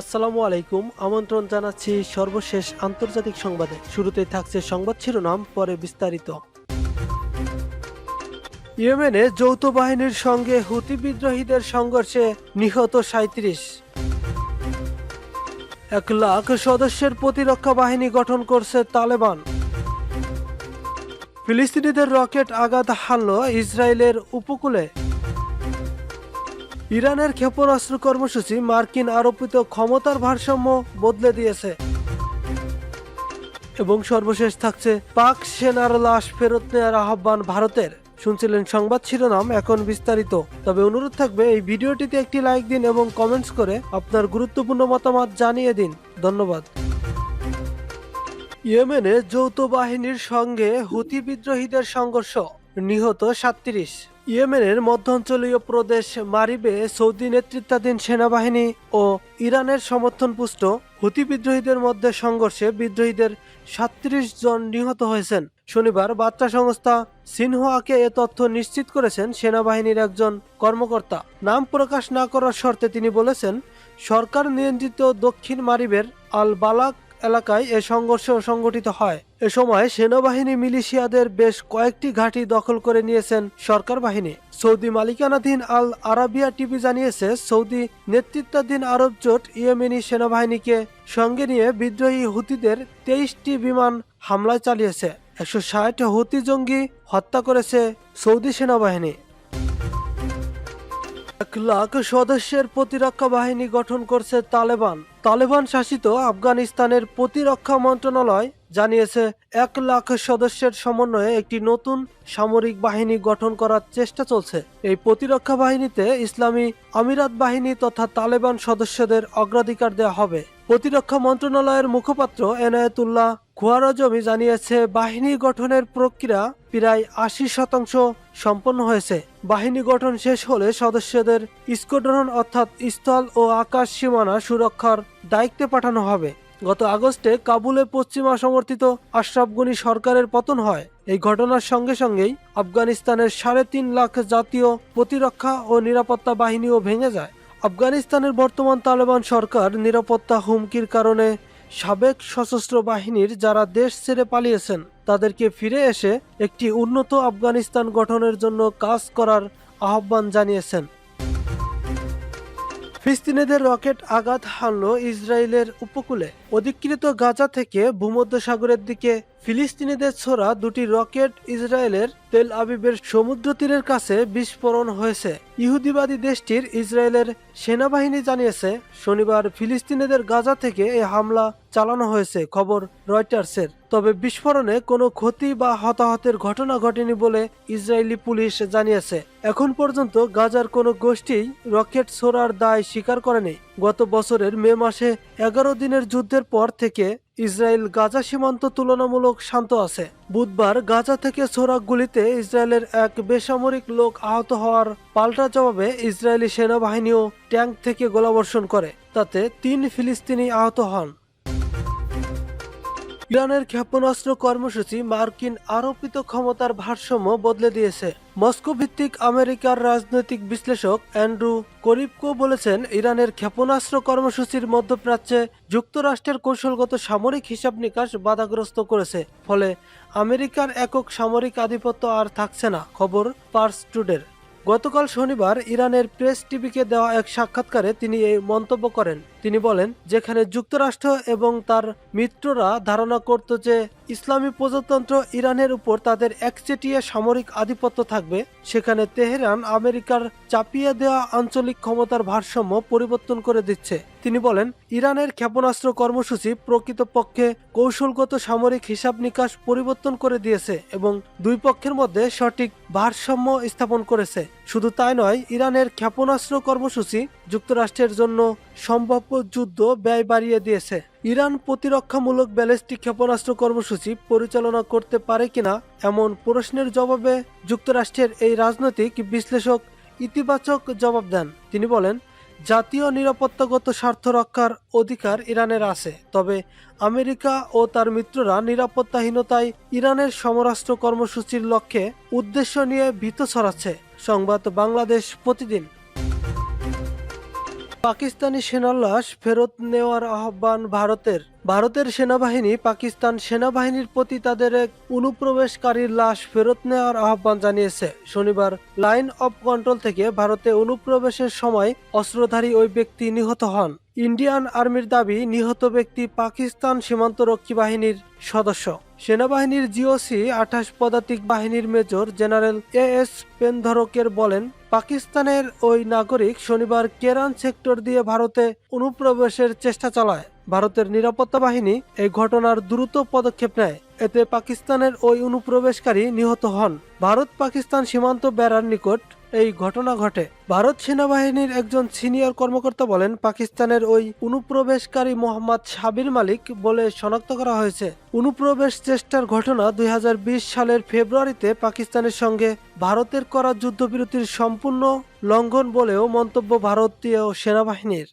আসসালামু আলাইকুম, আমন্ত্রণ জানাচ্ছি সর্বশেষ আন্তর্জাতিক সংবাদে। শুরুতেই থাকছে সংবাদ শিরোনাম, পরে বিস্তারিত। ইয়েমেনে যৌথ বাহিনীর সঙ্গে হুতি বিদ্রোহীদের সংঘর্ষে নিহত সাঁত্রিশ এক লাখ সদস্যের প্রতিরক্ষা বাহিনী গঠন করছে তালেবান। ফিলিস্তিনিদের রকেট আঘাত হানল ইসরায়েলের উপকূলে। ইরানের ক্ষেপণাস্ত্র কর্মসূচি মার্কিন আরোপিত ক্ষমতার ভারসাম্য বদলে দিয়েছে। এবং সর্বশেষ থাকছে পাক সেনার লাশ ফেরত নেওয়ার আহ্বান ভারতের। শুনছিলেন সংবাদ শিরোনাম এখন বিস্তারিত। তবে অনুরোধ থাকবে, এই ভিডিওটিতে একটি লাইক দিন এবং কমেন্টস করে আপনার গুরুত্বপূর্ণ মতামত জানিয়ে দিন। ধন্যবাদ। ইয়েমেনে যৌথ বাহিনীর সঙ্গে হুতি বিদ্রোহীদের সংঘর্ষ, নিহত সাতত্রিশ। ইয়েমেনের মধ্যাঞ্চলীয় প্রদেশ মারিবে সৌদি নেতৃত্বাধীন সেনাবাহিনী ও ইরানের সমর্থনপুষ্ট হুতি বিদ্রোহীদের মধ্যে সংঘর্ষে বিদ্রোহীদের সাতত্রিশ জন নিহত হয়েছেন। শনিবার বার্তা সংস্থা সিনহুয়াকে এ তথ্য নিশ্চিত করেছেন সেনাবাহিনীর একজন কর্মকর্তা। নাম প্রকাশ না করার শর্তে তিনি বলেছেন, সরকার নিয়ন্ত্রিত দক্ষিণ মারিবের আল বালাক এলাকায় এ সংঘর্ষ সংঘটিত হয়। এ সময় সেনাবাহিনী মিলিশিয়াদের বেশ কয়েকটি ঘাঁটি দখল করে নিয়েছেন সরকার বাহিনী। সৌদি মালিকানাধীন আল আরাবিয়া টিভি জানিয়েছে, সৌদি নেতৃত্বাধীন আরব জোট ইয়েমেনি সেনাবাহিনীকে সঙ্গে নিয়ে বিদ্রোহী হুতিদের তেইশটি বিমান হামলা চালিয়েছে। একশো ষাট হুতি জঙ্গি হত্যা করেছে সৌদি সেনাবাহিনী। এক লাখ সদস্যের প্রতিরক্ষা বাহিনী গঠন করছে তালেবান। তালেবান শাসিত আফগানিস্তানের প্রতিরক্ষা মন্ত্রণালয় জানিয়েছে, এক লাখ সদস্যের সমন্বয়ে একটি নতুন সামরিক বাহিনী গঠন করার চেষ্টা চলছে। এই প্রতিরক্ষা বাহিনীতে ইসলামী আমিরাত বাহিনী তথা তালেবান সদস্যদের অগ্রাধিকার দেওয়া হবে। প্রতিরক্ষা মন্ত্রণালয়ের মুখপাত্র এনায়েতুল্লাহ খুয়ারজমি জানিয়েছে, বাহিনী গঠনের প্রক্রিয়া প্রায় আশি শতাংশ সম্পন্ন হয়েছে। বাহিনী গঠন শেষ হলে সদস্যদের স্কোড্রন অর্থাৎ স্থল ও আকাশ সীমানা সুরক্ষার দায়িত্বে পাঠানো হবে। গত আগস্টে কাবুলে পশ্চিমা সমর্থিত আশরাফ গনি সরকারের পতন হয়। এই ঘটনার সঙ্গে সঙ্গেই আফগানিস্তানের সাড়ে তিন লাখ জাতীয় প্রতিরক্ষা ও নিরাপত্তা বাহিনীও ভেঙে যায়। আফগানিস্তানের বর্তমান তালেবান সরকার নিরাপত্তা হুমকির কারণে সাবেক সশস্ত্র বাহিনীর যারা দেশ ছেড়ে পালিয়েছেন, তাদেরকে ফিরে এসে একটি উন্নত আফগানিস্তান গঠনের জন্য কাজ করার আহ্বান জানিয়েছেন। ফিলিস্তিনিদের রকেট আঘাত হানল ইসরায়েলের উপকূলে। অধিকৃত গাজা থেকে ভূমধ্যসাগরের দিকে ফিলিস্তিনিদের ছোড়া দুটি রকেট ইসরায়েলের তেল আবিবের সমুদ্র তীরের কাছে বিস্ফোরণ হয়েছে। ইহুদিবাদী দেশটির ইসরায়েলের সেনাবাহিনী জানিয়েছে, শনিবার ফিলিস্তিনিদের গাজা থেকে এই হামলা চালানো হয়েছে, খবর রয়টার্সের। তবে বিস্ফোরণে কোনো ক্ষতি বা হতাহতের ঘটনা ঘটেনি বলে ইসরায়েলি পুলিশ জানিয়েছে। এখন পর্যন্ত গাজার কোনো গোষ্ঠী রকেট ছোড়ার দায় স্বীকার করেনি। গত বছরের মে মাসে এগারো দিনের যুদ্ধের পর থেকে ইসরায়েল গাজা সীমান্ত তুলনামূলক শান্ত আছে। বুধবার গাজা থেকে ছোড়া গুলিতে ইসরায়েলের এক বেসামরিক লোক আহত হওয়ার পাল্টা জবাবে ইসরায়েলি সেনাবাহিনীও ট্যাঙ্ক থেকে গোলাবর্ষণ করে, তাতে তিন ফিলিস্তিনি আহত হন। ইরানের ক্ষেপণাস্ত্র কর্মসূচি মার্কিন আরোপিত ক্ষমতার ভারসাম্য বদলে দিয়েছে। মস্কো ভিত্তিক আমেরিকার রাজনৈতিক বিশ্লেষক অ্যান্ড্রু করিবকো বলেছেন, ইরানের ক্ষেপণাস্ত্র কর্মসূচির মধ্যপ্রাচ্যে যুক্তরাষ্ট্রের কৌশলগত সামরিক হিসাব নিকাশ বাধাগ্রস্ত করেছে। ফলে আমেরিকার একক সামরিক আধিপত্য আর থাকছে না, খবর পার্স টুডের। গতকাল শনিবার ইরানের প্রেস টিভিকে দেওয়া এক সাক্ষাৎকারে তিনি এই মন্তব্য করেন। তিনি বলেন, যেখানে যুক্তরাষ্ট্র এবং তার মিত্ররা ধারণা করত যে ইসলামী প্রজাতন্ত্র ইরানের উপর তাদের একচেটিয়া সামরিক আধিপত্য থাকবে, সেখানে তেহরান আমেরিকার চাপিয়ে দেওয়া আঞ্চলিক ক্ষমতার ভারসাম্য পরিবর্তন করে দিচ্ছে। তিনি বলেন, ইরানের ক্ষেপণাস্ত্র কর্মসূচি প্রকৃতপক্ষে কৌশলগত সামরিক হিসাব নিকাশ পরিবর্তন করে দিয়েছে এবং দুই পক্ষের মধ্যে সঠিক ভারসাম্য স্থাপন করেছে। শুধু তাই নয়, ইরানের ক্ষেপণাস্ত্র কর্মসূচি যুক্তরাষ্ট্রের জন্য সম্ভাব্য যুদ্ধ ব্যয় বাড়িয়ে দিয়েছে। ইরান প্রতিরক্ষামূলক ব্যালিস্টিক ক্ষেপণাস্ত্র কর্মসূচি পরিচালনা করতে পারে কিনা এমন প্রশ্নের জবাবে যুক্তরাষ্ট্রের এই রাজনৈতিক বিশ্লেষক ইতিবাচক জবাব দেন। তিনি বলেন, জাতীয় নিরাপত্তাগত স্বার্থ রক্ষার অধিকার ইরানের আছে, তবে আমেরিকা ও তার মিত্ররা নিরাপত্তাহীনতায় ইরানের সমরাষ্ট্র কর্মসূচির লক্ষ্যে উদ্দেশ্য নিয়ে ভীত ছড়াচ্ছে। সংবাদ বাংলাদেশ প্রতিদিন। পাকিস্তানি সেনার লাশ ফেরত নেওয়ার আহ্বান ভারতের। ভারতের সেনাবাহিনী পাকিস্তান সেনাবাহিনীর প্রতি তাদের এক অনুপ্রবেশকারীর লাশ ফেরত নেওয়ার আহ্বান জানিয়েছে। শনিবার লাইন অফ কন্ট্রোল থেকে ভারতে অনুপ্রবেশের সময় অস্ত্রধারী ওই ব্যক্তি নিহত হন। ইন্ডিয়ান আর্মির দাবি, নিহত ব্যক্তি পাকিস্তান সীমান্তরক্ষী বাহিনীর সদস্য। সেনাবাহিনীর জিওসি আঠাশ পদাতিক বাহিনীর মেজর জেনারেল এ এস পেনধরকের বলেন, পাকিস্তানের ওই নাগরিক শনিবার কেরান সেক্টর দিয়ে ভারতে অনুপ্রবেশের চেষ্টা চালায়। ভারতের নিরাপত্তা বাহিনী এই ঘটনার দ্রুত পদক্ষেপ নেয়। এতে পাকিস্তানের ওই অনুপ্রবেশকারী নিহত হন। ভারত পাকিস্তান সীমান্ত বেড়ার নিকট এই ঘটনা ঘটে। ভারত সেনাবাহিনীর একজন সিনিয়র কর্মকর্তা বলেন, পাকিস্তানের ওই অনুপ্রবেশকারী মোহাম্মদ সাবির মালিক বলে শনাক্ত করা হয়েছে। অনুপ্রবেশ চেষ্টার ঘটনা দুই হাজার বিশ সালের ফেব্রুয়ারিতে পাকিস্তানের সঙ্গে ভারতের করা যুদ্ধবিরতির সম্পূর্ণ লঙ্ঘন বলেও মন্তব্য ভারতীয় সেনাবাহিনীর।